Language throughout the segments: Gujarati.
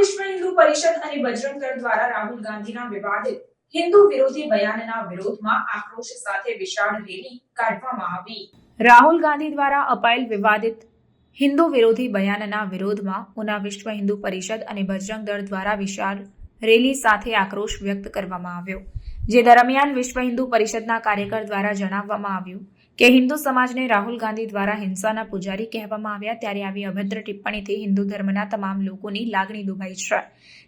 પરિષદ અને બજરંગ દળ દ્વારા રાહુલ ગાંધીના વિવાદિત હિન્દુ વિરોધી બયાનના વિરોધમાં આક્રોશ સાથે વિશાળ રેલી કાઢવામાં આવી. રાહુલ ગાંધી દ્વારા અપાયેલ વિવાદિત હિન્દુ વિરોધી બયાનના વિરોધમાં ઉના વિશ્વ હિન્દુ પરિષદ અને બજરંગ દળ દ્વારા વિશાળ રેલી સાથે આક્રોશ વ્યક્ત કરવામાં આવ્યો, જે દરમિયાન વિશ્વ હિન્દુ પરિષદના કાર્યકર દ્વારા જણાવવામાં આવ્યું કે હિન્દુ સમાજને રાહુલ ગાંધી દ્વારા હિંસાના પૂજારી કહેવામાં આવ્યા ત્યારે આવી અભદ્ર ટિપ્પણીથી હિન્દુ ધર્મના તમામ લોકોની લાગણી દુભાઈ છે.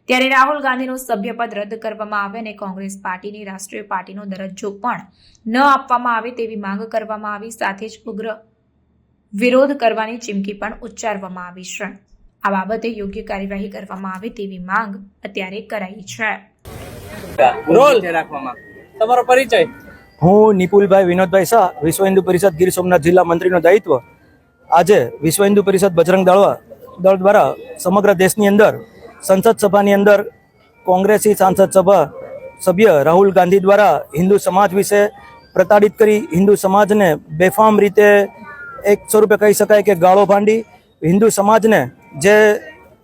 ત્યારે રાહુલ ગાંધીનું સભ્યપદ રદ કરવામાં આવે અને કોંગ્રેસ પાર્ટીની રાષ્ટ્રીય પાર્ટીનો દરજ્જો પણ ન આપવામાં આવે તેવી માંગ કરવામાં આવી, સાથે જ ઉગ્ર વિરોધ કરવાની ચીમકી પણ ઉચ્ચારવામાં આવી છે. આ બાબતે યોગ્ય કાર્યવાહી કરવામાં આવે તેવી માંગ અત્યારે કરાઈ છે. રોલ. રાખવામાં તમારો પરિચય. હું નિપુલભાઈ વિનોદભાઈ શાહ, વિશ્વ હિન્દુ પરિષદ ગીર સોમનાથ જિલ્લા મંત્રીનો દાયિત્વ. આજે વિશ્વ હિન્દુ પરિષદ બજરંગ દળવા, દળ દ્વારા સમગ્ર દેશની અંદર, સંસદ સભાની અંદર કોંગ્રેસી સાંસદ સભા સભ્ય રાહુલ ગાંધી દ્વારા હિન્દુ સમાજ વિશે પ્રતાડિત કરી હિન્દુ સમાજને બેફામ રીતે એક સ્વરૂપે કહી શકાય કે ગાળો ભાંડી. હિન્દુ સમાજને જે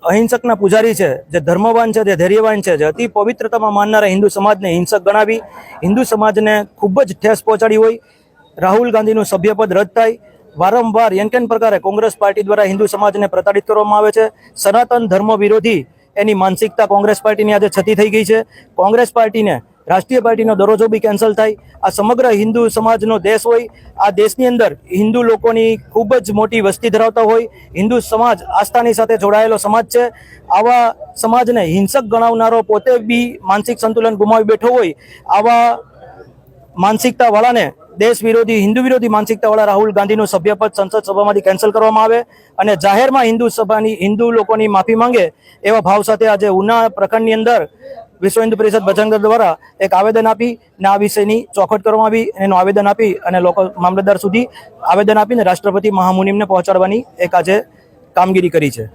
અહિંસકના પૂજારી છે, જે ધર્મવાન છે, જે ધૈર્યવાન છે, જે અતિ પવિત્રતામાં માનનારા હિન્દુ સમાજને હિંસક ગણાવી, હિન્દુ સમાજને ખૂબ જ ઠેસ પહોંચાડી હોય. રાહુલ ગાંધીનું સભ્યપદ રદ થાય. વારંવાર યંકેન પ્રકારે કોંગ્રેસ પાર્ટી દ્વારા હિન્દુ સમાજને પ્રતાડિત કરવામાં આવે છે. સનાતન ધર્મ વિરોધી એની માનસિકતા કોંગ્રેસ પાર્ટીની આજે છતી થઈ ગઈ છે. કોંગ્રેસ પાર્ટીને રાષ્ટ્રીય પાર્ટીનો દરરોજો બી કેન્સલ થાય. આ સમગ્ર હિન્દુ સમાજનો દેશ હોય, આ દેશની અંદર હિન્દુ લોકોની ખૂબ જ મોટી વસ્તી ધરાવતા હોય. હિન્દુ સમાજ આસ્થાની સાથે જોડાયેલો સમાજ છે. આવા સમાજને હિંસક ગણાવનારો પોતે બી માનસિક સંતુલન ગુમાવી બેઠો હોય, આવા માનસિકતાવાળાને દેશ વિરોધી, હિન્દુ વિરોધી માનસિકતાવાળા રાહુલ ગાંધીનું સભ્યપદ સંસદ સભામાંથી કેન્સલ કરવામાં આવે અને જાહેરમાં હિન્દુ સભાની, હિન્દુ લોકોની માફી માંગે એવા ભાવ સાથે આજે ઉના પ્રખંડની અંદર વિશ્વ હિન્દુ પરિષદ બજરંગ દ્વારા એક આવેદન આપી ને આ વિષયની ચોખવટ કરવામાં આવી એનું આવેદન આપી અને લોકો મામલતદાર સુધી આવેદન આપીને રાષ્ટ્રપતિ મહામુનિમને પહોંચાડવાની એક આજે કામગીરી કરી છે.